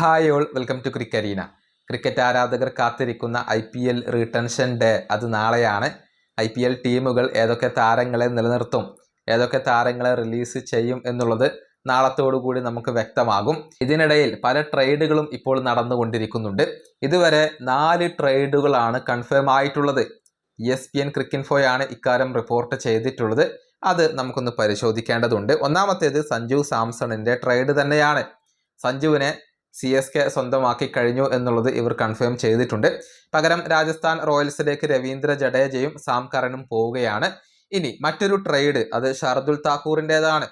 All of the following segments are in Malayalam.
Hi all welcome to Crickarena cricket ആരാധകർ കാത്തിരിക്കുന്ന I P L retention day അത് നാളെയാണ്. ഐ പി എൽ ടീമുകൾ ഏതൊക്കെ താരങ്ങളെ നിലനിർത്തും ഏതൊക്കെ താരങ്ങളെ റിലീസ് ചെയ്യും എന്നുള്ളത് നാളത്തോടുകൂടി നമുക്ക് വ്യക്തമാകും. ഇതിനിടയിൽ പല ട്രേഡുകളും ഇപ്പോൾ നടന്നുകൊണ്ടിരിക്കുന്നുണ്ട്. ഇതുവരെ നാല് ട്രേഡുകളാണ് കൺഫേം ആയിട്ടുള്ളത്. എസ് പി എൻ ക്രിക്കിൻഫോയാണ് ഇക്കാര്യം റിപ്പോർട്ട് ചെയ്തിട്ടുള്ളത്. അത് നമുക്കൊന്ന് പരിശോധിക്കേണ്ടതുണ്ട്. ഒന്നാമത്തേത് സഞ്ജു സാംസണിന്റെ ട്രേഡ് തന്നെയാണ്. സഞ്ജുവിനെ സി എസ് കെ സ്വന്തമാക്കി കഴിഞ്ഞു എന്നുള്ളത് ഇവർ കൺഫേം ചെയ്തിട്ടുണ്ട്. പകരം രാജസ്ഥാൻ റോയൽസിലേക്ക് രവീന്ദ്ര ജഡേജയും സാം കറനും പോവുകയാണ്. ഇനി മറ്റൊരു ട്രേഡ് അത് ഷർദുൽ താക്കൂറിന്റെതാണ്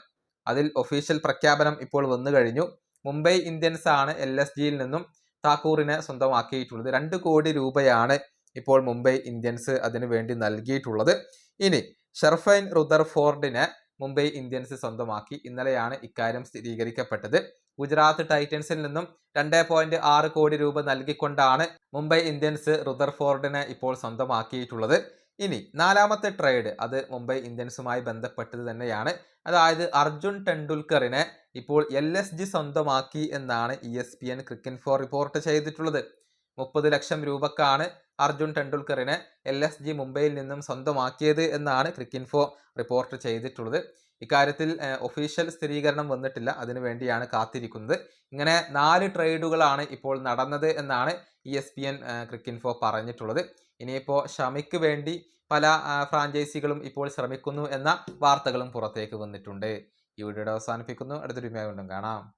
അതിൽ ഒഫീഷ്യൽ പ്രഖ്യാപനം ഇപ്പോൾ വന്നു കഴിഞ്ഞു. മുംബൈ ഇന്ത്യൻസ് ആണ് എൽ എസ് ജിയിൽ നിന്നും താക്കൂറിനെ സ്വന്തമാക്കിയിട്ടുള്ളത്. രണ്ട് കോടി രൂപയാണ് ഇപ്പോൾ മുംബൈ ഇന്ത്യൻസ് അതിനു വേണ്ടി നൽകിയിട്ടുള്ളത്. ഇനി ഷെർഫൈൻ റുദർഫോർഡിനെ മുംബൈ ഇന്ത്യൻസ് സ്വന്തമാക്കി. ഇന്നലെയാണ് ഇക്കാര്യം സ്ഥിരീകരിക്കപ്പെട്ടത്. ഗുജറാത്ത് ടൈറ്റൻസിൽ നിന്നും രണ്ട് പോയിന്റ് ആറ് കോടി രൂപ നൽകിക്കൊണ്ടാണ് മുംബൈ ഇന്ത്യൻസ് റുദർഫോർഡിനെ ഇപ്പോൾ സ്വന്തമാക്കിയിട്ടുള്ളത്. ഇനി നാലാമത്തെ ട്രേഡ് അത് മുംബൈ ഇന്ത്യൻസുമായി ബന്ധപ്പെട്ടത് തന്നെയാണ്. അതായത് അർജുൻ ടെണ്ടുൽക്കറിനെ ഇപ്പോൾ എൽ എസ് ജി സ്വന്തമാക്കി എന്നാണ് E S P N four report ചെയ്തിട്ടുള്ളത്. മുപ്പത് ലക്ഷം രൂപക്കാണ് അർജുൻ ടെണ്ടുൽക്കറിനെ എൽ എസ് ജി മുംബൈയിൽ നിന്നും സ്വന്തമാക്കിയത് എന്നാണ് ക്രിക്കിൻഫോ റിപ്പോർട്ട് ചെയ്തിട്ടുള്ളത്. ഇക്കാര്യത്തിൽ ഒഫീഷ്യൽ സ്ഥിരീകരണം വന്നിട്ടില്ല. അതിനു വേണ്ടിയാണ് കാത്തിരിക്കുന്നത്. ഇങ്ങനെ നാല് ട്രേഡുകളാണ് ഇപ്പോൾ നടന്നത് എന്നാണ് E S P N Cricinfo പറഞ്ഞിട്ടുള്ളത്. ഇനിയിപ്പോൾ ഷമിക്ക് വേണ്ടി പല ഫ്രാഞ്ചൈസികളും ഇപ്പോൾ ശ്രമിക്കുന്നു എന്ന വാർത്തകളും പുറത്തേക്ക് വന്നിട്ടുണ്ട്. ഈ വീഡിയോയുടെ അവസാനിപ്പിക്കുന്നു. അടുത്തൊരു വീണ്ടും കാണാം.